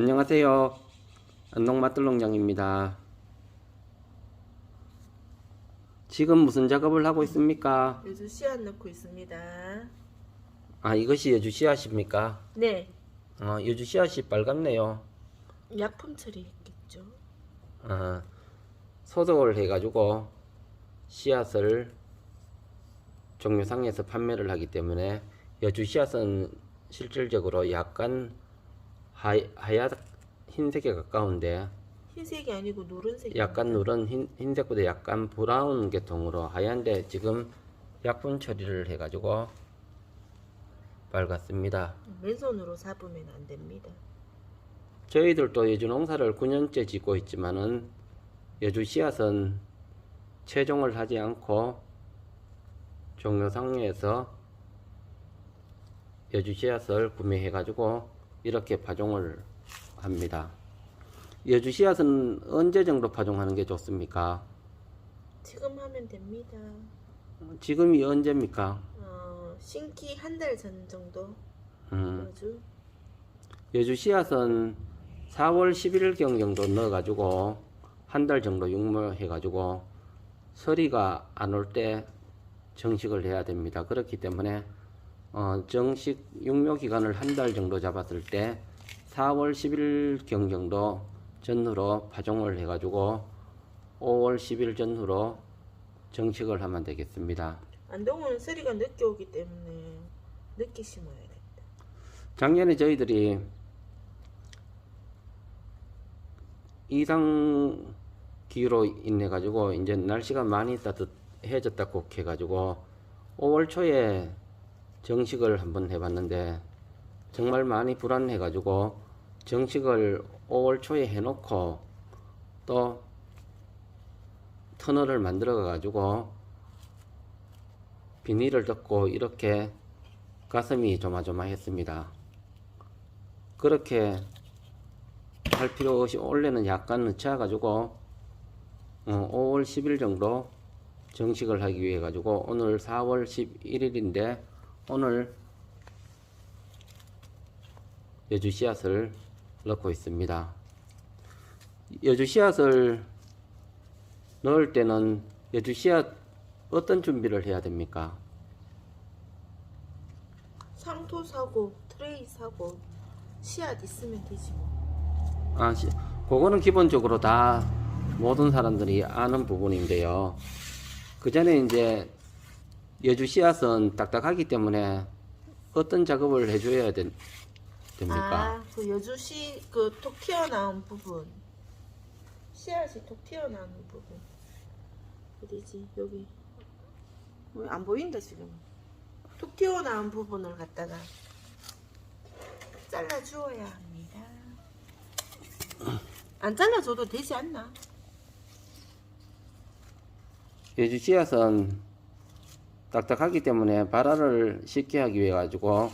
안녕하세요. 안동 맛들농장입니다. 지금 무슨 작업을 하고 있습니까? 요즘 씨앗 넣고 있습니다. 아, 이것이 여주 씨앗입니까? 네. 어, 여주 씨앗이 빨갛네요. 약품 처리했겠죠. 어, 소독을 해가지고 씨앗을 종묘상에서 판매를 하기 때문에 여주 씨앗은 실질적으로 약간 하, 하얗 흰색에 가까운데 흰색이 아니고 노란색. 약간 누런 흰, 흰색보다 약간 브라운 계통으로 하얀데 지금 약분 처리를 해가지고 빨갛습니다. 맨손으로 잡으면 안 됩니다. 저희들도 여주 농사를 9년째 짓고 있지만은 여주 씨앗은 채종을 하지 않고 종묘상에서 여주 씨앗을 구매해 가지고 이렇게 파종을 합니다. 여주 씨앗은 언제 정도 파종하는 게 좋습니까? 지금 하면 됩니다. 지금이 언제입니까? 어, 신기 한 달 전 정도. 음, 요즘 여주 씨앗은 4월 11경 정도 넣어가지고 한 달 정도 육모해가지고 서리가 안 올 때 정식을 해야 됩니다. 그렇기 때문에 어, 정식 육묘 기간을 한 달 정도 잡았을 때 4월 10일 경 정도 전후로 파종을 해가지고 5월 10일 전후로 정식을 하면 되겠습니다. 안동은 쓰리가 늦게 오기 때문에 늦게 심어야겠다. 작년에 저희들이 이상 기후로 인해 가지고 이제 날씨가 많이 따뜻해졌다고 해 가지고 5월 초에 정식을 한번 해봤는데 정말 많이 불안해 가지고 정식을 5월 초에 해놓고 또 터널을 만들어 가지고 비닐을 덮고 이렇게 가슴이 조마조마했습니다. 그렇게 할 필요 없이 원래는 약간 늦춰 가지고 어, 5월 10일 정도 정식을 하기 위해 가지고 오늘 4월 11일인데 오늘 여주 씨앗을 넣고 있습니다. 여주 씨앗을 넣을 때는 여주 씨앗 어떤 준비를 해야 됩니까? 상토 사고, 트레이 사고, 씨앗 있으면 되지 뭐. 아, 시, 그거는 기본적으로 다 모든 사람들이 아는 부분인데요. 그 전에 이제 여주 씨앗은 딱딱하기 때문에 어떤 작업을 해줘야 된- 됩니까? 아, 그 여주시 그 톡 튀어나온 부분. 씨앗이 톡 튀어나오는 부분. 어디지? 여기. 왜 안 보인다 지금. 톡 튀어나온 부분을 갖다가 잘라 주어야 합니다. 안 잘라줘도 되지 않나? 여주 씨앗은 딱딱하기 때문에 발화를 쉽게 하기 위해 가지고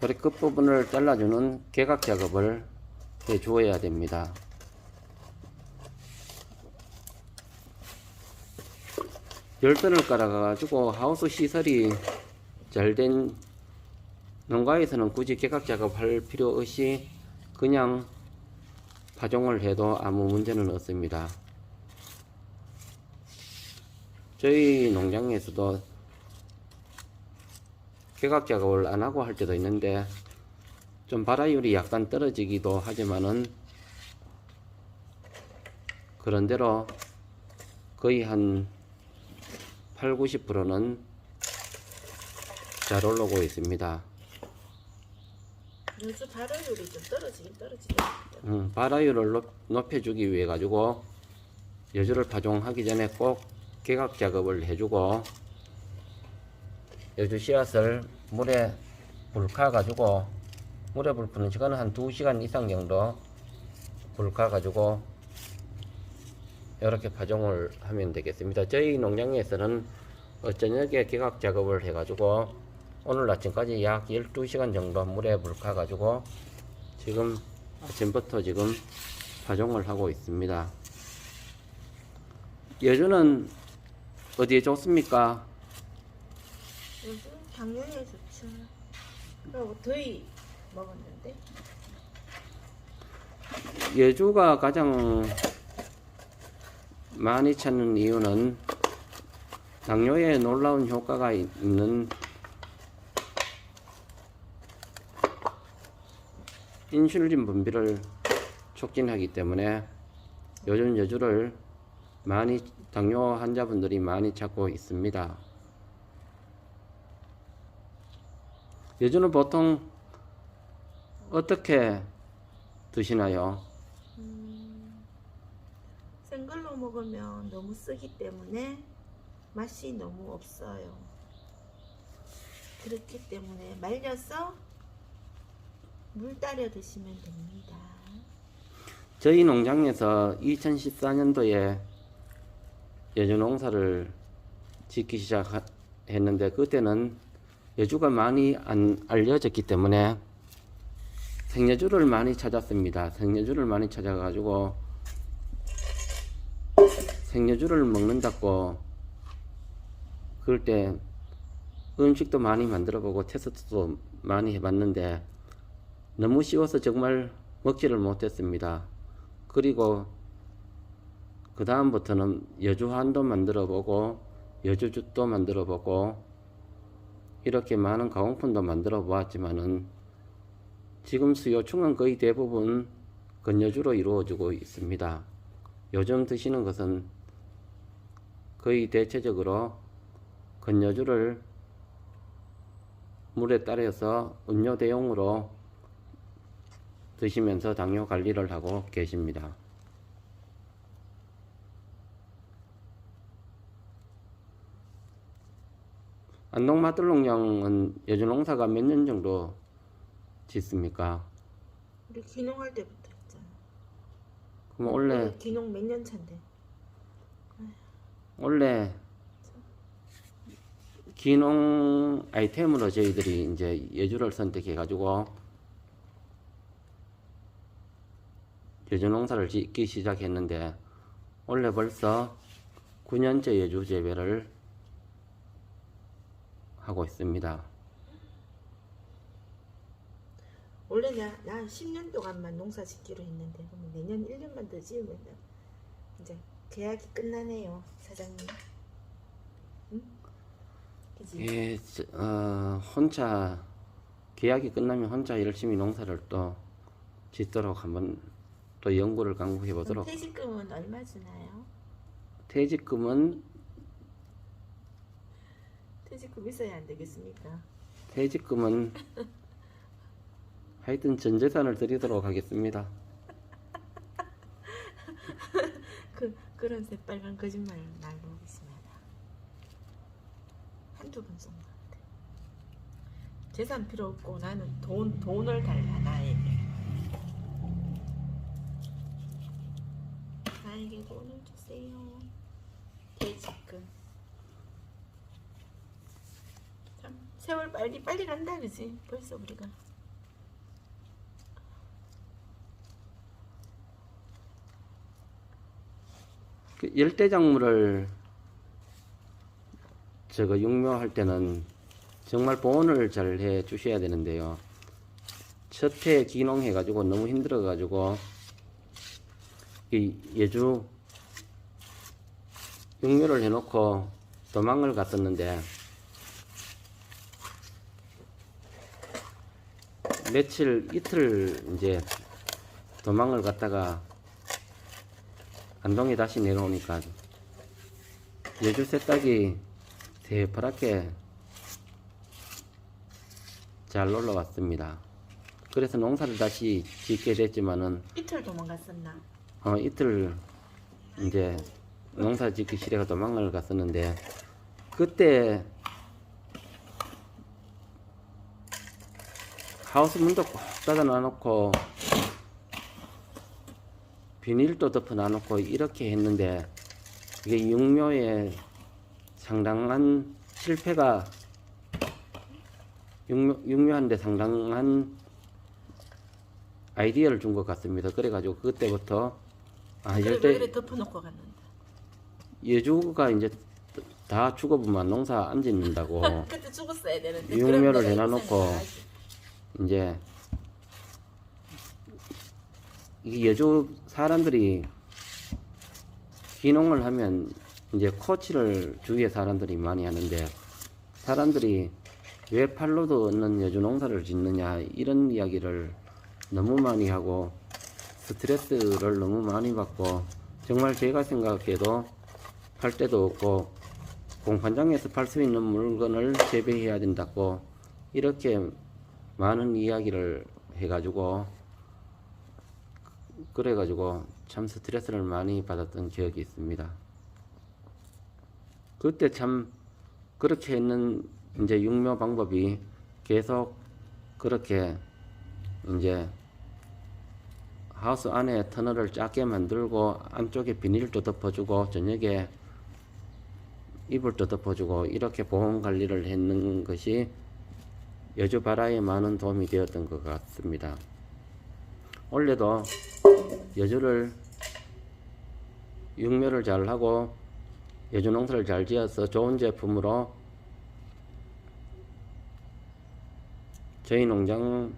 머리 끝부분을 잘라주는 개각 작업을 해 주어야 됩니다. 열선을 깔아가지고 하우스 시설이 잘 된 농가에서는 굳이 개각 작업할 필요 없이 그냥 파종을 해도 아무 문제는 없습니다. 저희 농장에서도 개각 작업을 안 하고 할 때도 있는데 좀 발화율이 약간 떨어지기도 하지만은 그런대로 거의 한 8, 90%는 잘 올라오고 있습니다. 요즘 발효율이 좀 떨어지긴 떨어지다. 음, 발화율을 높, 높여주기 위해 가지고 여주를 파종하기 전에 꼭 개각 작업을 해주고 여주 씨앗을 물에 불카 가지고 물에 불 푸는 시간은 한 2시간 이상 정도 불카 가지고 이렇게 파종을 하면 되겠습니다. 저희 농장에서는 어, 저녁에 개각 작업을 해 가지고 오늘 아침까지 약 12시간 정도 물에 불카 가지고 지금 아침부터 지금 파종을 하고 있습니다. 여주는 어디에 좋습니까? 요즘 당뇨에 좋죠. 그리고 더위 먹었는데 예주가 가장 많이 찾는 이유는 당뇨에 놀라운 효과가 있는 인슐린 분비를 촉진하기 때문에 요즘 여주를 많이 당뇨 환자분들이 많이 찾고 있습니다. 여주는 보통 어떻게 드시나요? 생걸로 먹으면 너무 쓰기 때문에 맛이 너무 없어요. 그렇기 때문에 말려서 물 따려 드시면 됩니다. 저희 농장에서 2014년도에 여주 농사를 짓기 시작했는데 그때는 여주가 많이 안 알려졌기 때문에 생여주를 많이 찾았습니다. 생여주를 많이 찾아가지고 생여주를 먹는다고 그럴 때 음식도 많이 만들어 보고 테스트도 많이 해봤는데 너무 쉬워서 정말 먹지를 못했습니다. 그리고 그 다음부터는 여주한도 만들어 보고 여주죽도 만들어 보고 이렇게 많은 가공품도 만들어 보았지만은 지금 수요층은 거의 대부분 건여주로 이루어지고 있습니다. 요즘 드시는 것은 거의 대체적으로 건여주를 물에 따라서 음료 대용으로 드시면서 당뇨 관리를 하고 계십니다. 안동 마들농장은 여주 농사가 몇 년 정도 짓습니까? 우리 귀농할 때부터 했잖아. 그럼 원래 귀농 몇 년 차인데. 원래 기농 아이템으로 저희들이 이제 예주를 선택해 가지고 예주 농사를 짓기 시작했는데 원래 벌써 9년째 예주 재배를 하고 있습니다. 원래 나, 나 10년 동안만 농사 짓기로 했는데 그럼 내년 1년만 더 지으면 이제 계약이 끝나네요 사장님 응? 예, 저- 어, 혼자 계약이 끝나면 혼자 열심히 농사를 또 짓도록 한번 또 연구를 강구해 보도록. 퇴직금은 얼마 주나요? 퇴직금은 퇴직금 있어야 안 되겠습니까? 퇴직금은 하여튼 전 재산을 드리도록 하겠습니다. 그, 그런 새빨간 거짓말 말로 있습니다 한두 번 쏜 것 같아 재산 필요 없고 나는 돈, 돈을 달라 나에게 돈을 주세요 퇴직금 참 세월 빨리 빨리 간다 그지 벌써 우리가 그 열대작물을 저거 육묘할 때는 정말 보온을 잘 해 주셔야 되는데요. 첫 해 기농해 가지고 너무 힘들어 가지고 이 예주 육묘를 해놓고 도망을 갔었는데 며칠 이틀 이제 도망을 갔다가 안동에 다시 내려오니까 예주 새싹이 새파랗게 잘 올라왔습니다. 그래서 농사를 다시 짓게 됐지만은 이틀 도망갔었나? 어, 이틀 이제 농사 짓기 싫어가 도망을 갔었는데 그때 하우스 문도 꼭 닫아 놔놓고 비닐도 덮어 놔놓고 이렇게 했는데 이게 육묘에 상당한 실패가 육묘, 육묘한데 상당한 아이디어를 준 것 같습니다. 그래가지고 그때부터 아 열대 덮어놓고 갔는데 예주가 이제 다 죽어보면 농사 안 짓는다고 그때 죽었어야 되는데 내가 해놔놓고. 이제 이게 여주 사람들이 귀농을 하면 이제 코치를 주위에 사람들이 많이 하는데 사람들이 왜 팔로도 얻는 여주 농사를 짓느냐 이런 이야기를 너무 많이 하고 스트레스를 너무 많이 받고 정말 제가 생각해도 팔 데도 없고 공판장에서 팔 수 있는 물건을 재배해야 된다고 이렇게 많은 이야기를 해가지고 그래가지고 참 스트레스를 많이 받았던 기억이 있습니다. 그때 참 그렇게 했는 이제 육묘 방법이 계속 그렇게 이제 하우스 안에 터널을 작게 만들고 안쪽에 비닐도 덮어주고 저녁에 이불도 덮어주고 이렇게 보온 관리를 했는 것이 여주 발화에 많은 도움이 되었던 것 같습니다. 원래도 여주를 육묘를 잘 하고 여주 농사를 잘 지어서 좋은 제품으로 저희 농장을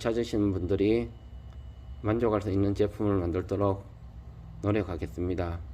찾으신 분들이 만족할 수 있는 제품을 만들도록 노력하겠습니다.